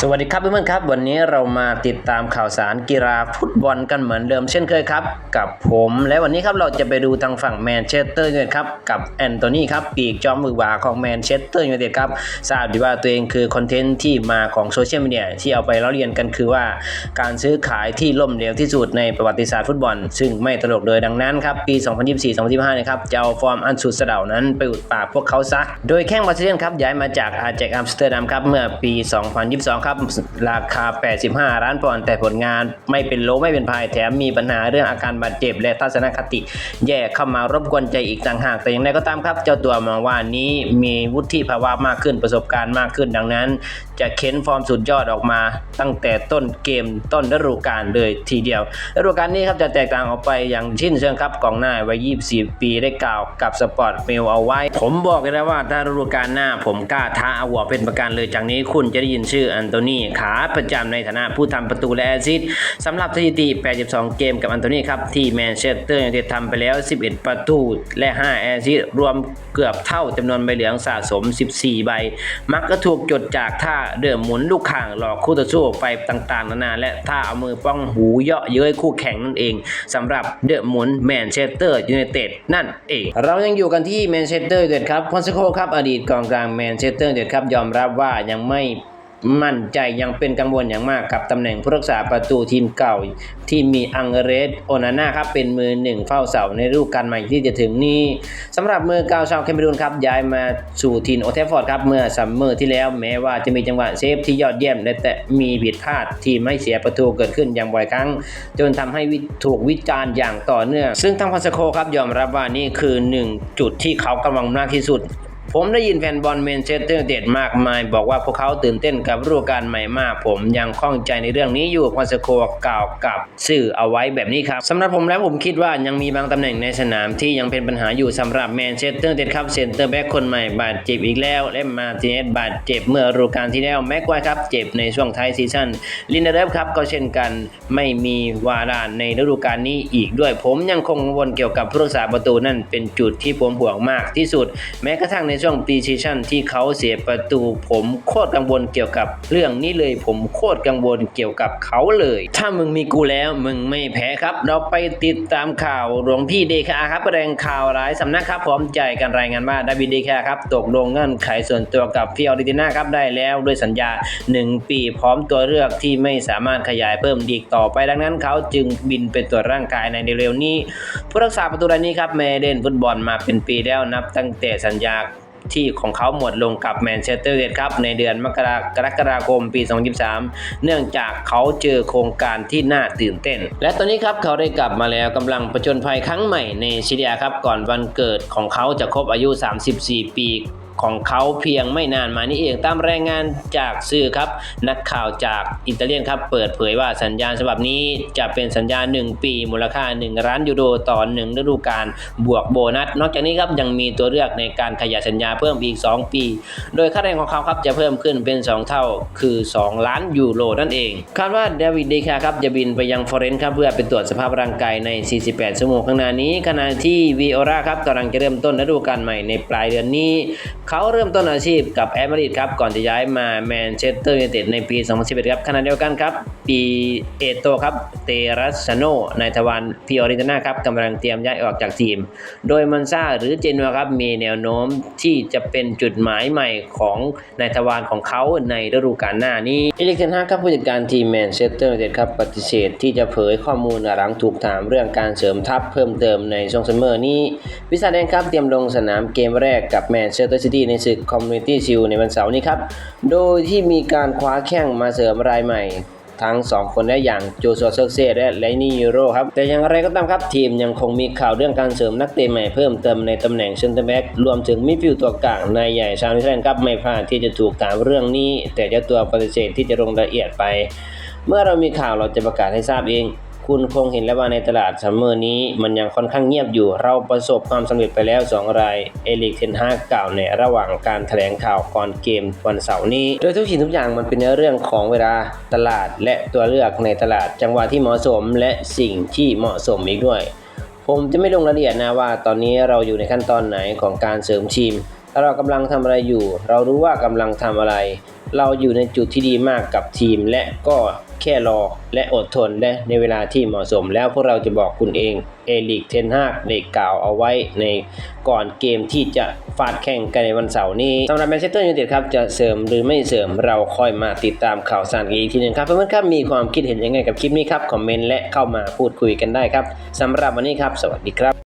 สวัสดีครับเพื่อนๆครับ วันนี้เรามาติดตามข่าวสารกีฬาฟุตบอลกันเหมือนเดิมเช่นเคยครับ กับผมและวันนี้ครับเราจะไปดูทางฝั่งแมนเชสเตอร์ยูไนเต็ดครับกับแอนโทนีครับปีกจอมมือขวาของแมนเชสเตอร์ยูไนเต็ดครับทราบดีว่าตัวเองคือคอนเทนต์ที่มาของโซเชียลมีเดียที่เอาไปเล่าเรียนกันคือว่า การซื้อขายที่ล่มเหลวที่สุดในประวัติศาสตร์ฟุตบอล ซึ่งไม่ตลกเลยดังนั้นครับปี 2024-2025นะครับจะเอาฟอร์มอันสุดเสะเดานั้นไปอุดปากพวกเขาซะโดยแข้งบาร์เซโลนครับย้ายมาจากอาแจกอัมสเตอร์ดัมครับเมื่อปี 2022ครับ ราคา 85 ล้านปอนด์แต่ผลงานไม่เป็นโลไม่เป็นพายแถมมีปัญหาเรื่องอาการบาดเจ็บ และทัศนคติ แย่เข้ามารบกวนใจอีกต่างหาก แต่อย่างไรก็ตามครับ เจ้าตัวมองว่านี้มีวุฒิภาวะมากขึ้นประสบการณ์มากขึ้นดังนั้น จะเค้นฟอร์มสุดยอดออกมา ตั้งแต่ต้นเกมต้นฤดูกาลเลยทีเดียวฤดูกาลนี้ครับจะแตกต่างออกไปอย่างชิ้นเชิงครับกองหน้าวัย 24 ปีได้กล่าวกับสปอร์ตเมลเอาไว้ ผมบอกเลยนะว่าถ้าฤดูกาลหน้าผมกล้าท้าอาหัวเป็นประกันเลยจากนี้คุณจะได้ยินชื่ออันโตนีขาประจำในฐานะผู้ทำประตูและแอสซิสต์สำหรับสถิติ 82 เกมกับอันโตนีครับที่แมนเชสเตอร์ยูไนเต็ดทำไปแล้ว 11 ประตูและ 5 แอสซิสต์รวมเกือบเท่าจำนวนใบเหลืองสะสม 14 ใบ มักก็ถูกจดจากท่าเดิมหมุนลูกข่างหลอกคู่ต่อสู้ไปต่างๆนานาและท่าเอามือป้องหูเยาะเย้ยคู่แข่งนั่นเองสำหรับเดอะหมุนแมนเชสเตอร์ยูไนเต็ดนั่นเอง เรายังอยู่กันที่แมนเชสเตอร์ยูไนเต็ดครับพอนเซโคครับอดีตกองกลางแมนเชสเตอร์ยูไนเต็ดครับยอมรับว่ายังไม่ มั่นใจยังเป็นกังวลอย่างมากกับตำแหน่งผู้รักษาประตูทีมเก่า ที่มีอังเรสโอนาน่าครับเป็นมือหนึ่งเฝ้าเสาในฤดูกาลใหม่ที่จะถึงนี้สำหรับมือเก่าชาวแคเมรูนครับย้ายมาสู่ทีมโอเทฟอร์ดครับเมื่อซัมเมอร์ที่แล้วแม้ว่าจะมีจังหวะเซฟที่ยอดเยี่ยมและแต่มีผิดพลาดที่ไม่เสียประตูเกิดขึ้นอย่างบ่อยครั้ง จนทำให้ถูกวิจารณ์อย่างต่อเนื่องซึ่งทางพันสโคครับยอมรับว่านี่คือหนึ่งจุดที่เขากำลังมากที่สุด ผมได้ยินแฟนบอลแมนเชสเตอร์ยูไนเต็ดมากมาย บอกว่าพวกเขาตื่นเต้นกับฤดูกาลใหม่มาก ผมยังข้องใจในเรื่องนี้อยู่พอนสโคกล่าวกับสื่อเอาไว้แบบนี้ครับสำหรับผมแล้วผมคิดว่ายังมีบางตำแหน่งในสนามที่ยังเป็นปัญหาอยู่สำหรับแมนเชสเตอร์ยูไนเต็ดครับเซนเตอร์แบ็กคนใหม่บาดเจ็บอีกแล้วและมาติเนสบาดเจ็บเมื่อฤดูกาลที่แล้วแม็กไวร์ครับเจ็บในช่วงท้ายซีซั่นลินเดอร์เรฟครับก็เช่นกันไม่มีวาดานในฤดูกาลนี้อีกด้วย ผมยังคงกังวลเกี่ยวกับผู้รักษาประตูนั่นเป็นจุดที่ผมห่วงมากที่สุด แม้กระทั่งในช่วงปีซีซั่นที่เขาเสียประตู ผมโคตรกังวลเกี่ยวกับ เรื่องนี้เลยผมโคตรกังวลเกี่ยวกับเขาเลย ถ้ามึงมีกูแล้วมึงไม่แพ้ครับ เราไปติดตามข่าวหลวงพี่เดคาครับแรงข่าวหลายสำนักครับพร้อมใจกันรายงานว่าดาวิดเดคาครับตกลงเงื่อนไขส่วนตัวกับฟิออริติน่าครับได้แล้วด้วยสัญญา 1 ปีพร้อมตัวเลือกที่ไม่สามารถขยายเพิ่มอีกต่อไปดังนั้นเขาจึงบินไปตรวจร่างกายในเร็วนี้ ผู้รักษาประตูรายนี้ครับไม่เล่นฟุตบอลมาเป็นปีแล้วนับตั้งแต่สัญญา ที่ของเขาหมดลงกับแมนเชสเตอร์ยูไนเต็ดครับในเดือนมกรากรกฎาคมปี 2023 เนื่องจากเขาเจอโครงการที่น่าตื่นเต้น และตอนนี้ครับเขาได้กลับมาแล้วกำลังประจนภัยครั้งใหม่ในซีเรียครับก่อนวันเกิดของเขาจะครบอายุ 34 ปี ของเขาเพียงไม่นานมานี้เองตามรายงานจากสื่อครับ นักข่าวจากอิตาเลียนครับ เปิดเผยว่าสัญญาณฉบับนี้จะเป็นสัญญา 1 ปีมูลค่า 1 ล้านยูโรต่อ 1 ฤดูกาลบวกโบนัส นอกจากนี้ครับยังมีตัวเลือกในการขยายสัญญาเพิ่มอีก 2 ปี โดยค่าแรงของเขาครับจะเพิ่มขึ้นเป็น 2 เท่าคือ 2 ล้านยูโรนั่นเองคาดว่าเดวิดเดคาครับจะบินไปยังฟอเรนซ์ครับเพื่อไปตรวจสภาพร่างกายใน 48 ชั่วโมงข้างหน้านี้ขณะที่วีโอราครับกำลังจะเริ่มต้นฤดูกาลใหม่ในปลายเดือนนี้เขาเริ่มต้นอาชีพกับแอตมาดริดครับก่อนจะย้ายมาแมนเชสเตอร์ยูไนเต็ดในปี 2011 ครับขณะเดียวกันครับ ปีเอโตครับเตรัสโนในทวารพิออรินนาครับกำลังเตรียมย้ายออกจากทีม โดยมันซ่าหรือเจนัวครับมีแนวโน้มที่จะเป็นจุดหมายใหม่ของในทวารของเขาในฤดูกาลหน้านี้เอลิกเทนฮาครับผู้จัดการทีมแมนเชสเตอร์ยูไนเต็ดครับปฏิเสธที่จะเผยข้อมูลหลังถูกถามเรื่องการเสริมทัพเพิ่มเติมในช่วงซัมเมอร์นี้วิสาแดงครับเตรียมลงสนามเกมแรกกับแมนเชสเตอร์ซิตี้ในศึกคอมมูนิตี้ชิลในวันเสาร์นี้ครับ โดยที่มีการคว้าแข้งมาเสริมรายใหม่ทั้ง 2 คนได้อย่างโจซัวเซอร์เซและไลนี่ยูโรครับ แต่อย่างไรก็ตามครับ ทีมยังคงมีข่าวเรื่องการเสริมนักเตะใหม่เพิ่มเติมในตำแหน่งเซนเตอร์แบ็กรวมถึงมิดฟิลด์ตัวกลางนายใหญ่ชาวนิวซีแลนด์ครับไม่พลาดที่จะถูกถามเรื่องนี้ แต่เจ้าตัวปฏิเสธที่จะลงรายละเอียดไป เมื่อเรามีข่าวเราจะประกาศให้ทราบเอง คุณคงเห็นแล้วว่าในตลาดซัมเมอร์นี้มันยังค่อนข้างเงียบอยู่ เราประสบความสำเร็จไปแล้ว 2 ราย เอลิกเทนฮากกล่าวในระหว่างการแถลงข่าวก่อนเกมวันเสาร์นี้ โดยทุกสิ่งทุกอย่างมันเป็นเรื่องของเวลาตลาดและตัวเลือกในตลาดจังหวะที่เหมาะสมและสิ่งที่เหมาะสมอีกด้วย ผมจะไม่ลงรายละเอียดนะว่า ตอนนี้เราอยู่ในขั้นตอนไหนของการเสริมทีม เรากำลังทำอะไรอยู่ เรารู้ว่ากำลังทำอะไร เราอยู่ในจุดที่ดีมากกับทีม และก็แค่รอและอดทนและในเวลาที่เหมาะสม แล้วพวกเราจะบอกคุณเองเอลิกเทนฮากได้กล่าวเอาไว้ในก่อนเกมที่จะฟาดแข่งกันในวันเสาร์นี้สำหรับแมนเชสเตอร์ยูไนเต็ดครับจะเสริมหรือไม่เสริมเราค่อยมาติดตามข่าวสารกันอีกทีหนึ่งครับเพื่อนๆครับมีความคิดเห็นยังไงกับคลิปนี้ครับคอมเมนต์และเข้ามาพูดคุยกันได้ครับสำหรับวันนี้ครับ สวัสดีครับ